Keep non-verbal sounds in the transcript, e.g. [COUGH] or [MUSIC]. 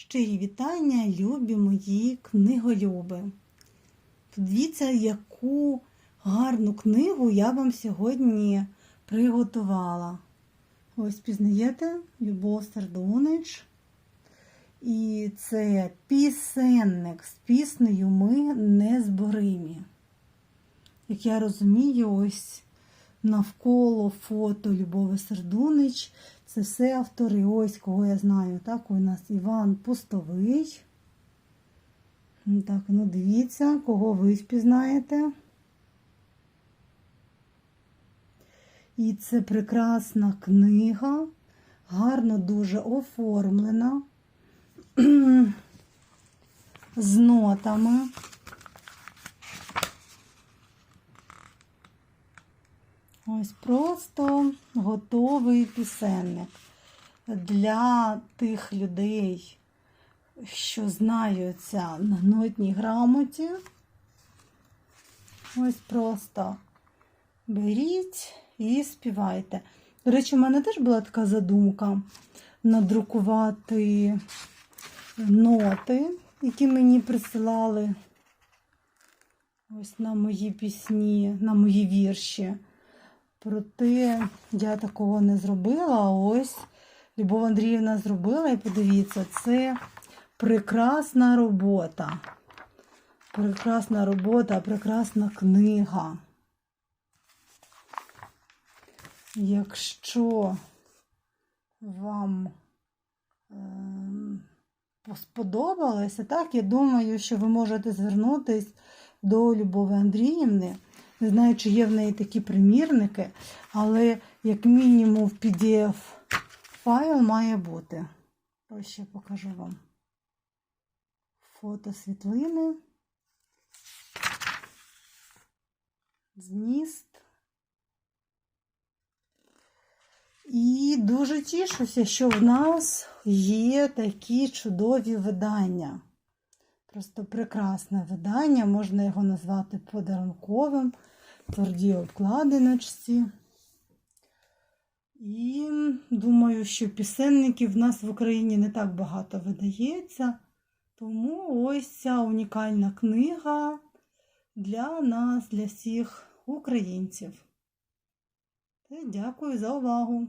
Щирі вітання, любі мої книголюби. Подивіться, яку гарну книгу я вам сьогодні приготувала. Ось пізнаєте Любов Сердунич. І це пісенник з піснею Ми незборимі. Як я розумію, ось навколо фото Любови Сердунич. Це все автори. Ось кого я знаю. Так, у нас Іван Пустовий. Так, ну дивіться, кого ви впізнаєте. І це прекрасна книга, гарно дуже оформлена, [CLEARS THROAT] з нотами. Ось просто готовий пісенник для тих людей, що знаються на нотній грамоті. Ось просто беріть і співайте. До речі, у мене теж була така задумка надрукувати ноти, які мені присилали ось на мої пісні, на мої вірші. Проте я такого не зробила. А ось Любов Андріївна зробила, і подивіться, це прекрасна робота. Прекрасна робота, прекрасна книга. Якщо вам е, сподобалося, так, я думаю, що ви можете звернутися до Любови Андріївни. Не знаю, чи є в неї такі примірники, але як мінімум в PDF файл має бути. Ось ще покажу вам фото світлини, зміст. І дуже тішуся, що в нас є такі чудові видання. Просто прекрасне видання, можна його назвати подарунковим, твердій обкладиночці. І думаю, що пісенників в нас в Україні не так багато видається. Тому ось ця унікальна книга для нас, для всіх українців. Дякую за увагу!